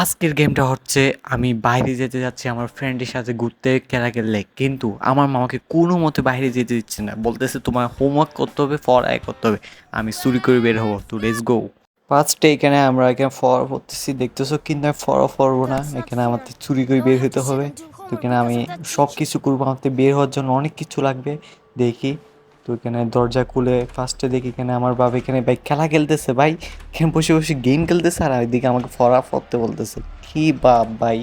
আজকের গেমটা হচ্ছে আমি বাইরে যেতে যাচ্ছি আমার ফ্রেন্ডের সাথে ঘুরতে ক্যারাকের লেক কিন্তু আমার মামাকে কোনো মতে বাইরে যেতে দিচ্ছে না। বলতেছে, তোমার হোমওয়ার্ক করতে হবে পড়াই করতে হবে। আমি চুরি করে বের হব। তো লেটস গো ফার্স্টে এখানে আমরা এখানে ফর পড়তেছি দেখতেছো, কিন্তু আমি ফর পড়ব না। এখানে আমাদের চুরি করে বের হতে হবে। তো এখানে আমি সব কিছু করব। আমাদের বের হওয়ার জন্য অনেক কিছু লাগবে। দেখি। তো এখানে দরজা খুলে ফার্স্টে দেখি এখানে আমার বাবা এখানে ভাই খেলা খেলতেছে, ভাই। এখানে বসে বসে গেম খেলতেছে আর এদিকে আমাকে ফরা ফরতে বলতেছে, কি বাপ ভাই?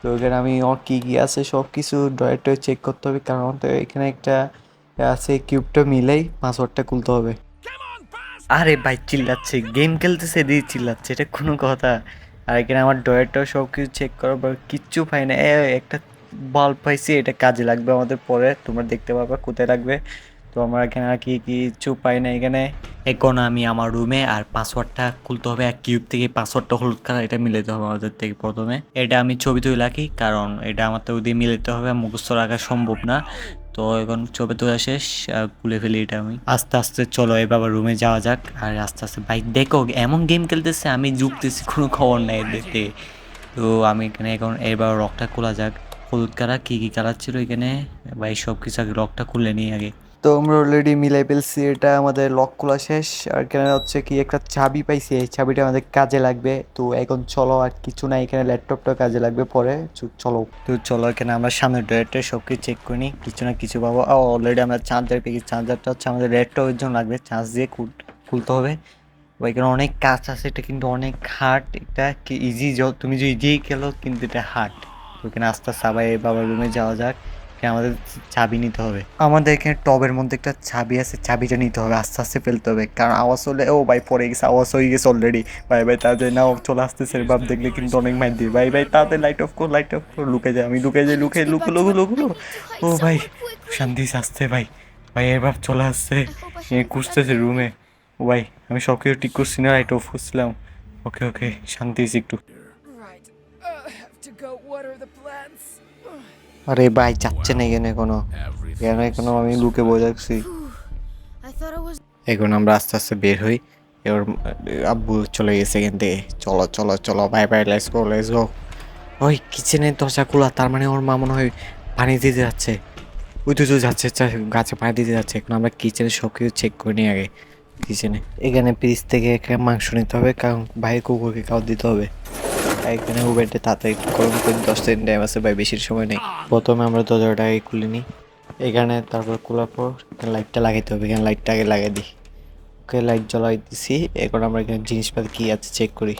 তো এখানে আমি ওর কী কী আছে সব কিছু ড্রয়ারটা চেক করতে হবে, কারণ তো এখানে একটা আছে কিউবটা মিলেই পাসওয়ার্ডটা খুলতে হবে। আরে ভাই, চিল্লাচ্ছে। গেম খেলতেছে দিয়ে চিল্লাচ্ছে, এটা কোনো কথা। আর এখানে আমার ড্রয়ারটাও সব কিছু চেক করার পর কিচ্ছু পাই না। একটা বাল্ব পাইছি, এটা কাজে লাগবে আমাদের পরে, তোমরা দেখতে পাবে কোথায় লাগবে। তো আমরা এখানে আর কি কিছু পাই না এখানে। এখন আমি আমার রুমে আর পাসওয়ার্ডটা খুলতে হবে, এক কিউব থেকে পাসওয়ার্ডটা হলুদ কালার এটা মিলাতে হবে আমাদের থেকে প্রথমে। এটা আমি ছবি তুলে রাখি, কারণ এটা আমার তো দিয়ে মিলাতে হবে, মুখস্থ রাখা সম্ভব না। তো এখন ছবি তোলা শেষ খুলে ফেলি এটা আমি। আস্তে আস্তে চলো এবার রুমে যাওয়া যাক, আর আস্তে আস্তে ভাই দেখো এমন গেম খেলতেছে, আমি ঢুকতেছি কোনো খবর নাই দেখতে তো আমি এখানে এখন এবার রকটা খোলা যাক। হলুদ কালার কী কী কালার ছিল এখানে? ভাই সব কিছু আগে রকটা খুলে নিই আগে। তো আমরা অলরেডি মিলাই ফেলছি, এটা আমাদের লক খোলা শেষ। আর এখানে হচ্ছে কি, একটা চাবি পাইছি, এই চাবিটা আমাদের কাজে লাগবে। তো এখন চলো, আর কিছু না এখানে ল্যাপটপটা কাজে লাগবে পরে। চলো। তো চলো, এখানে আমরা সামনে ড্রয়ারটা সব কিছু চেক করে, কিছু না কিছু পাবো। অলরেডি আমরা চার্জার পেয়েছি। চার্জারটা হচ্ছে আমাদের ল্যাপটপের জন্য লাগবে চার্জ দিয়ে খুলতে হবে। এখানে অনেক কাজ আছে, এটা কিন্তু অনেক হার্ড এটা কি ইজি তুমি যে ইজি খেলো, কিন্তু এটা হার্ড তো এখানে আস্তে আস্তে এই বাবার রুমে যাওয়া যাক। আমাদের চাবি নিতে হবে? আমাদের এখানে টবের মধ্যে একটা চাবি আছে চাবিটা নিতে হবে আস্তে আস্তে ফেলতে হবে। কারণ আওয়াজ হলে ও ভাই পড়ে গেছে আওয়াজ হয়ে গেছে অলরেডি ভাই ভাই তাদের নাও চলে আসতেছে বাপ দেখলে কিন্তু অনেক মাইর দিবে ভাই ভাই তাদের লাইট অফ কর লাইট অফ কর লুকে যায় আমি লুকে যাই লুকে লুকো লুকো লুকো লুকো। ও ভাই শান্তি আসছে ভাই। ভাই এবার চলে আসছে। এ খুঁজতেছে রুমে ও ভাই আমি সব কিছু ঠিক করছি না লাইট অফ করছিলাম। ওকে ওকে শান্তি একটু। আরে ভাই, যাচ্ছে না এখানে কোনো। এখানে কোনো আমি লুকে was এখন আমরা আস্তে আস্তে বের হই। এবার আব্বু চলে গেছে এখান থেকে। চলো চলো চলো bye bye let's go let's go ওই, কিচেনের দরজা খোলা, তার মানে ওর মা মনে হয় পানি দিতে যাচ্ছে। ওই তো যাচ্ছে গাছে পানি দিতে যাচ্ছে। এখন আমরা কিচেনে সব কিছু চেক করে নিই আগে। কিচেনে। এখানে ফ্রিজ থেকে মাংস নিতে হবে, কারণ ভাই কুকুরকে খাওয়া দিতে হবে। এখানে উবেরটা তাড়াতাড়ি গরম করে দশ দিন টাইম আছে ভাই বেশি সময় নেই। প্রথমে আমরা দরজাটা আগে খুলে নিই। এখানে তারপর খোলার পর লাইটটা লাগাইতে হবে। এখানে লাইটটা আগে লাগিয়ে দিই। ওকে লাইট জ্বলাই দিছি। এখন আমরা এখানে জিনিসপাতি কী আছে চেক করি।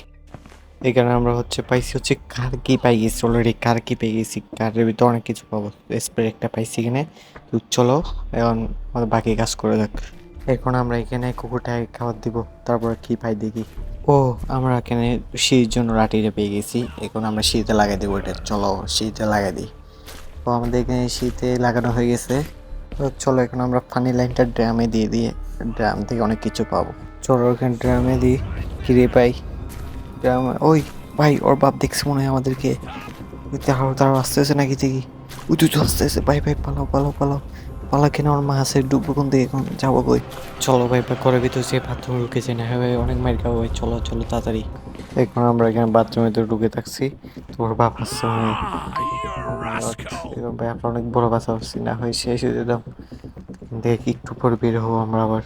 এখানে আমরা হচ্ছে পাইছি হচ্ছে কার কি পাই গেছি অলরেডি কার কি পেয়ে গেছি। কারের ভিতরে অনেক কিছু পাবো। স্প্রে একটা পাইছি এখানে। তো চলো, এখন আমাদের বাকি কাজ করে যাক। এখন আমরা এখানে কুকুরটাকে খাবার দিব। তারপর কি পাই দেখি। ও, আমরা এখানে সিঁড়ির জন্য লাঠিটা পেয়ে গেছি। এখন আমরা শীতে লাগাই দেবো এটা। চলো, শীতে লাগাই দিই। তো আমাদের এখানে শীতে লাগানো হয়ে গেছে। তো চলো, এখন আমরা পানি লাইনটা ড্রামে দিয়ে দিয়ে ড্রাম থেকে অনেক কিছু পাবো। চলো ওখানে ড্রামে দিই। কিরে পাই। ড্রাম ওই, ভাই, ওর বাপ দেখছে মনে হয় আমাদেরকে। তারাও আসতেছে নাকি দেখি তুই তো আসতেছে। ভাই ভাই, পালাও পালাও পালাও। পালা কেন ওর মা আছে ডুববো কোন দিকে এখন যাব কই? চলো ভাই ভাই করে ভিতর যে বাথরুম ঢুকেছে না হ্যাঁ ভাই অনেক মার খাব ভাই চলো চলো তাড়াতাড়ি। এখন আমরা এখানে বাথরুমে তো ঢুকে থাকছি। তোর বাপ আসছে মনে ভাই আমরা অনেক বড় বাসা হচ্ছি না হয় শেষ হয়ে যেতাম দেখ একটু পর বের হব আমরা আবার।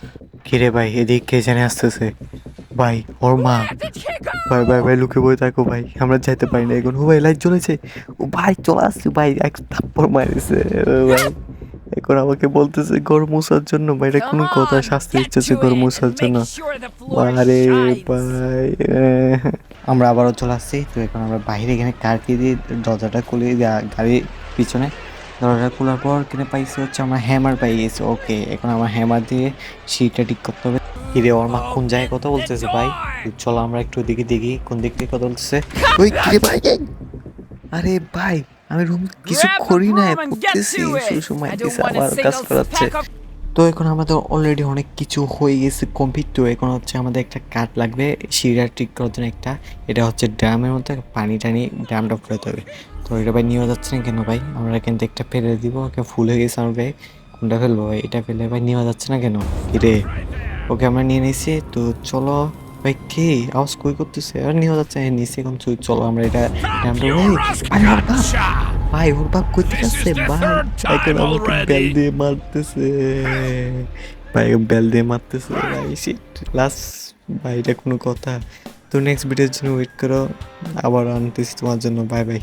কিরে ভাই এদিক কে জানে আসতেছে। ভাই ওর মা। ভাই ভাই ভাই লুকে বই থাকো ভাই আমরা যাইতে পারি না। এখন ও ভাই লাইট জ্বলেছে। ও ভাই চলে আসছে ভাই এক থাপ্পড় মারিছে। ভাই। এখন আমাকে বলতেছে ঘর মোছার জন্য। ভাই এটা কোনো কথা শাস্তি দিচ্ছে ঘর মোছার জন্য। আরে ভাই আমরা আবারও চলে আসছি। তো এখন আমরা বাইরে এখানে কার কি দিয়ে দরজাটা খুলে গাড়ির পিছনে। দরজা খোলার পর কিনে পাইছি হচ্ছে আমরা হ্যামার পাই গেছি। ওকে এখন আমার হ্যামার দিয়ে সিটটা ঠিক করতে হবে। হিরে ওর মা কোন জায়গায় কথা বলতেছে ভাই? চলো আমরা একটু দিকে দেখি কোন দিক থেকে কথা বলতেছে। ওই কিরে ভাই। আরে ভাই আমি রুম কিছু করি না to শুধু সময় দিছে আবার কাজ করাচ্ছে তো এখন আমাদের অলরেডি অনেক কিছু হয়ে গেছে কমপ্লিট তো এখন হচ্ছে আমাদের একটা কাঠ লাগবে সিঁড়া ঠিক করার জন্য একটা। এটা হচ্ছে ড্রামের মধ্যে পানি টানি ড্রামটা ফুলাতে হবে। তো এটা ভাই নিয়ে যাচ্ছে না কেন ভাই? আমরা কিন্তু একটা ফেলে দিব ওকে ফুল হয়ে গেছে আমার ভাই। কোনটা ফেলব ভাই এটা ফেলে ভাই নেওয়া যাচ্ছে না কেন? রে? ওকে আমরা নিয়ে নিয়েছি তো চলো। ভাই কে আওয়াজ কই করতেছে আর নিয়ে যাচ্ছে হ্যাঁ নিচে এখন চুই চলো আমরা এটা ভাই ওর বাপ ভাই ওর বাপ কইতে যাচ্ছে ভাই এখন আমাকে বেল দিয়ে মারতেছে ভাই বেল দিয়ে মারতেছে ভাই শিট লাস্ট ভাই এটা কোনো কথা। তো নেক্সট ভিডিওর জন্য ওয়েট করো। আবার আনতেছি তোমার জন্য। Bye bye